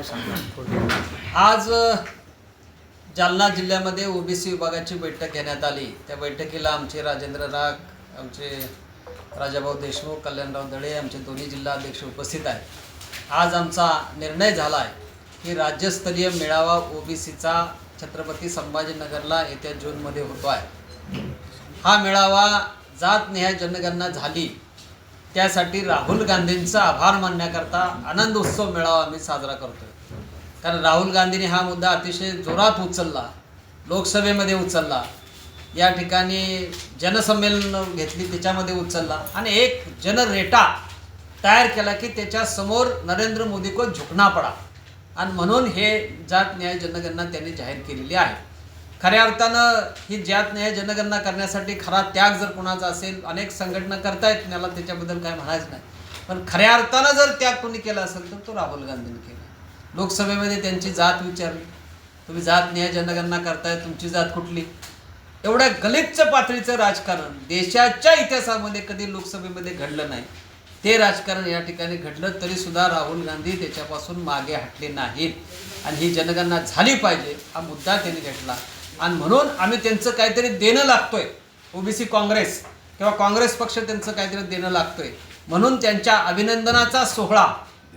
काय सांगणार? आज जालना जिल्ह्यामध्ये ओबीसी विभागाची बैठक घेण्यात आली. त्या बैठकीला आमचे राजेंद्र राग आमचे राजाभाऊ देशमुख कल्याणराव दळे आमचे दोन्ही जिल्हा अध्यक्ष उपस्थित आहेत. आज आमचा निर्णय झाला आहे की राज्यस्तरीय मेळावा ओबीसीचा छत्रपती संभाजीनगरला येत्या जूनमध्ये होतो आहे हा मेळावा जात जातनिहाय जनगणना झाली. त्यासाठी राहुल गांधींचा आभार मानण्याकरता आनंद उत्सव मेळावा आम्ही साजरा करतोय. कारण राहुल गांधींनी हा मुद्दा अतिशय जोरात उचलला लोकसभेमध्ये उचलला. या ठिकाणी जनसंमेलन घेतली त्याच्यामध्ये उचलला आणि एक जनरेटा तयार केला की त्याच्यासमोर नरेंद्र मोदी को झुकना पडा. आणि म्हणून हे जात न्याय जनगणना त्यांनी जाहीर केलेली आहे. खऱ्या अर्थानं ही ज्यात न्याय जनगणना करण्यासाठी खरा त्याग जर कोणाचा असेल अनेक संघटना करतायत त्याला त्याच्याबद्दल काय म्हणायचं नाही. पण खऱ्या अर्थानं जर त्याग कोणी केला असेल तर तो राहुल गांधींनी केला. लोकसभेमध्ये त्यांची जात विचारली. तुम्ही जात न्याय जनगणना करताय तुमची जात कुठली? एवढ्या गलिच्छ पातळीचं राजकारण देशाच्या इतिहासामध्ये कधी लोकसभेमध्ये घडलं नाही. ते राजकारण या ठिकाणी घडलं तरी सुद्धा राहुल गांधी त्याच्यापासून मागे हटले नाहीत. आणि ही जनगणना झाली पाहिजे हा मुद्दा त्यांनी घेतला. आणि म्हणून आम्ही त्यांचं काहीतरी देणं लागतोय. ओबीसी काँग्रेस किंवा काँग्रेस पक्ष त्यांचं काहीतरी देणं लागतोय. म्हणून त्यांच्या अभिनंदनाचा सोहळा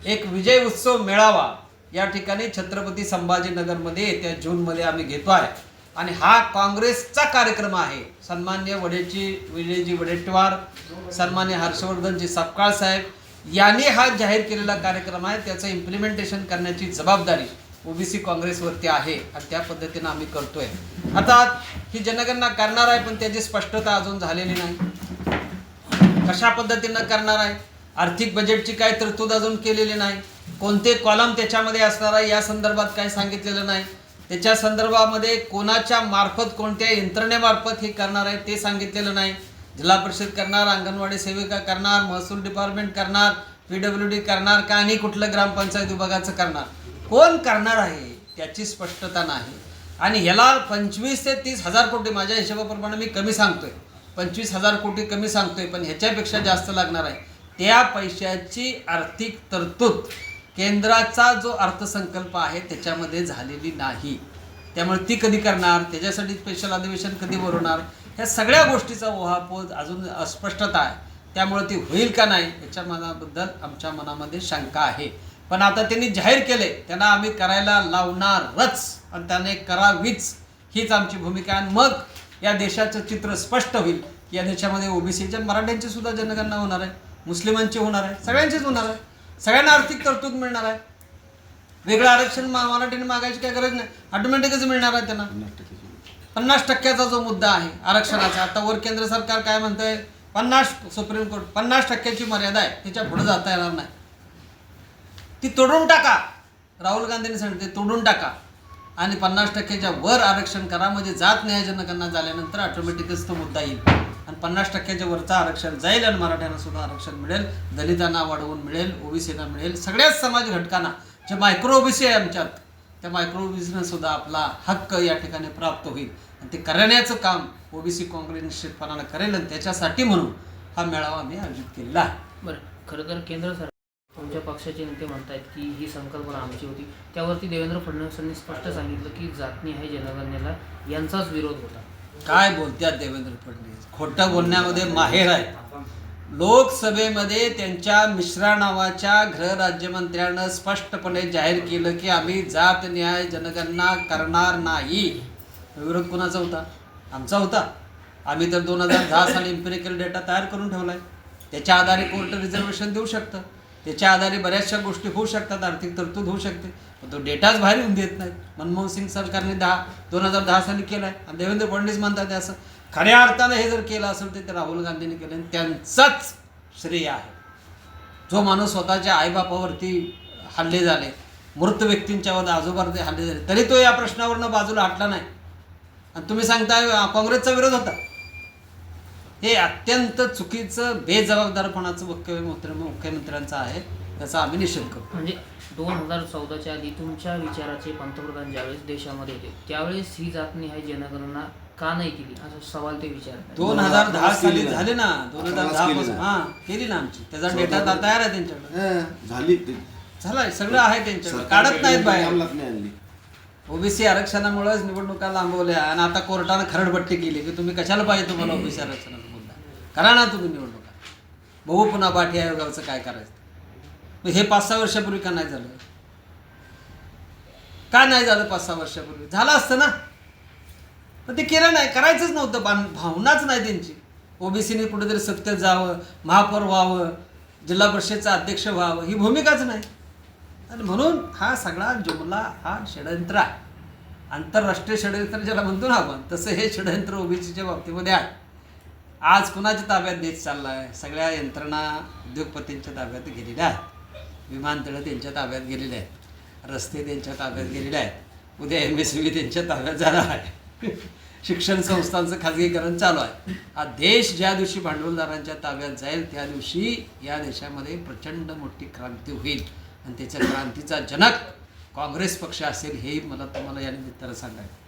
एक विजय उत्सव मेळावा या ठिकाणी छत्रपती संभाजीनगरमध्ये येत्या जूनमध्ये आम्ही घेतो आहे आणि हा काँग्रेसचा कार्यक्रम आहे. सन्मान्य वडेची विजयजी वडेट्टीवार सन्मान्य हर्षवर्धनजी सपकाळ साहेब यांनी हा जाहीर केलेला कार्यक्रम आहे. त्याचं इम्प्लिमेंटेशन करण्याची जबाबदारी ओबीसी काँग्रेसवरती आहे आणि त्या पद्धतीनं आम्ही करतोय. आता ही जनगणना करणार आहे पण त्याची स्पष्टता अजून झालेली नाही. कशा पद्धतीनं करणार आहे? आर्थिक बजेटची काय तरतूद अजून केलेली नाही. कोणते कॉलम त्याच्यामध्ये असणार आहे या संदर्भात काय सांगितलेलं नाही. त्याच्या संदर्भामध्ये कोणाच्या मार्फत कोणत्या यंत्रणेमार्फत हे करणार आहे ते सांगितलेलं नाही. जिल्हा परिषद करणार अंगणवाडी सेविका करणार महसूल डिपार्टमेंट करणार पी डब्ल्यू डी करणार का आणि कुठलं ग्रामपंचायत विभागाचं करणार? कोण करणार आहे त्याची स्पष्टता नाही. आणि ह्याला पंचवीस ते तीस हजार कोटी माझ्या हिशोबाप्रमाणे मी कमी सांगतोय. पंचवीस हजार कोटी कमी सांगतोय पण ह्याच्यापेक्षा जास्त लागणार आहे. त्या पैशाची आर्थिक तरतूद केंद्राचा जो अर्थसंकल्प आहे त्याच्यामध्ये झालेली नाही. त्यामुळे ती कधी करणार त्याच्यासाठी स्पेशल अधिवेशन कधी भरवणार ह्या सगळ्या गोष्टीचा ओहापोह अजून अस्पष्टता आहे. त्यामुळे ती होईल का नाही याच्या मनाबद्दल आमच्या मनामध्ये शंका आहे. पण आता त्यांनी जाहीर केले त्यांना आम्ही करायला लावणारच आणि त्याने करावीच. हीच आमची भूमिका आहे. आणि मग या देशाचं चित्र स्पष्ट होईल. या देशामध्ये ओबीसीच्या मराठ्यांची सुद्धा जनगणना होणार आहे. मुस्लिमांची होणार आहे. सगळ्यांचीच होणार आहे. सगळ्यांना आर्थिक तरतूद मिळणार आहे. वेगळं आरक्षण मराठीने मागायची काय गरज नाही. ऑटोमॅटिकच मिळणार आहे त्यांना. पन्नास टक्क्याचा जो मुद्दा आहे आरक्षणाचा. आता वर केंद्र सरकार काय म्हणतंय? पन्नास सुप्रीम कोर्ट पन्नास टक्क्याची मर्यादा आहे. त्याच्या पुढे जाता येणार नाही. ती तोडून टाका. राहुल गांधींनी सांगितले तोडून टाका. आणि पन्नास टक्क्याच्या वर आरक्षण करा म्हणजे जात न्यायजनकांना झाल्यानंतर ऑटोमॅटिकच तो मुद्दा येईल. आणि पन्नास टक्क्याच्या वरचं आरक्षण जाईल आणि मराठ्यांना सुद्धा आरक्षण मिळेल दलितांना वाढवून मिळेल ओबीसीना मिळेल सगळ्याच समाज घटकांना. जे मायक्रो ओबीसी आहे आमच्यात त्या मायक्रो ओबीसीनं सुद्धा आपला हक्क या ठिकाणी प्राप्त होईल. आणि ते करण्याचं काम ओबीसी काँग्रेस निश्चितपणानं करेल आणि त्याच्यासाठी म्हणून हा मेळावा आम्ही आयोजित केलेला आहे. बरं खरं तर केंद्र सरकार तुमच्या पक्षाचे नेते म्हणतायत की ही संकल्पना आमची होती. त्यावरती देवेंद्र फडणवीसांनी स्पष्ट सांगितलं की जातनी आहे जनगणनेला. यांचाच विरोध होता. काय बोलत्यात देवेंद्र फडणवीस? खोटं बोलण्यामध्ये माहेर आहे. लोकसभेमध्ये त्यांच्या मिश्रा नावाच्या गृहराज्यमंत्र्यानं स्पष्टपणे जाहीर केलं की आम्ही जात न्याय जनगणना करणार नाही. विरोध कोणाचा होता? आमचा होता. आम्ही तर दोन हजार दहा साली इम्पेरिकल डेटा तयार करून ठेवलाय. त्याच्या आधारे कोर्ट रिझर्वेशन देऊ शकतं. त्याच्या आधारे बऱ्याचशा गोष्टी होऊ शकतात आर्थिक तरतूद होऊ शकते. पण तो डेटाच बाहेर येऊन देत नाही. मनमोहन सिंग सरकारने दहा दोन हजार दहा साली केलं आहे आणि देवेंद्र फडणवीस म्हणतात ते असं खऱ्या अर्थानं हे जर केलं असेल तर ते राहुल गांधींनी केलं आणि त्यांचाच श्रेय आहे. जो माणूस स्वतःच्या आईबापावरती हल्ले झाले मृत व्यक्तींच्यावर आजोबावरती हल्ले झाले तरी तो या प्रश्नावरनं बाजूला हटला नाही. आणि तुम्ही सांगताय काँग्रेसचा विरोध होता. हे अत्यंत चुकीचं बेजबाबदारपणाचं वक्तव्य मुख्य- मुख्यमंत्र्यांचं आहे त्याचा आम्ही निषेध करतो. म्हणजे दोन हजार चौदाच्या आधी तुमच्या विचाराचे पंतप्रधान ज्यावेळेस देशामध्ये होते त्यावेळेस ही जातनी आहे जनगणना का नाही केली? असा सवाल ते विचारतात. दोन हजार दहा साली. झाले ना दोन हजार दहा केली पासून. ना. हा केली ना आमची. त्याचा डेटा. तयार आहे त्यांच्याकडे. हं, झाली ते. झालं सगळं आहे त्यांच्याकडे. काढत नाहीत बाहेर. ओबीसी आरक्षणामुळेच निवडणुका लांबवल्या आणि आता कोर्टानं खरडपट्टी केली की तुम्ही कशाला पाहिजे तुम्हाला ओबीसी आरक्षणाचा मुद्दा करा ना तुम्ही निवडणुका बघू पुन्हा पाठी आयोगाचं काय करायचं. हे पाच सहा वर्षापूर्वी का नाही झालं? का नाही झालं पाच सहा वर्षापूर्वी? झालं असतं ना. पण ते केलं नाही करायचंच नव्हतं. बां भावनाच नाही त्यांची. ओबीसीने कुठेतरी सत्तेत जावं महापौर व्हावं जिल्हा परिषदचं अध्यक्ष व्हावं ही भूमिकाच नाही. आणि म्हणून हा सगळा जुमला हा षडयंत्र आहे. आंतरराष्ट्रीय षडयंत्र ज्याला म्हणतो ना आपण तसं हे षडयंत्र ओबीसीच्या बाबतीमध्ये आहे. आज कुणाच्या ताब्यात देश चालला आहे सगळ्या यंत्रणा उद्योगपतींच्या ताब्यात गेलेल्या आहेत. विमानतळं त्यांच्या ताब्यात गेलेले आहेत. रस्ते त्यांच्या ताब्यात गेलेले आहेत. उद्या एम एस बी त्यांच्या ताब्यात जाणार आहे. शिक्षण संस्थांचं खाजगीकरण चालू आहे. हा देश ज्या दिवशी भांडवलदारांच्या ताब्यात जाईल त्या दिवशी या देशामध्ये प्रचंड मोठी क्रांती होईल. आणि त्याच्या क्रांतीचा जनक काँग्रेस पक्ष असेल हेही मला तुम्हाला या निमित्तानं सांगायचं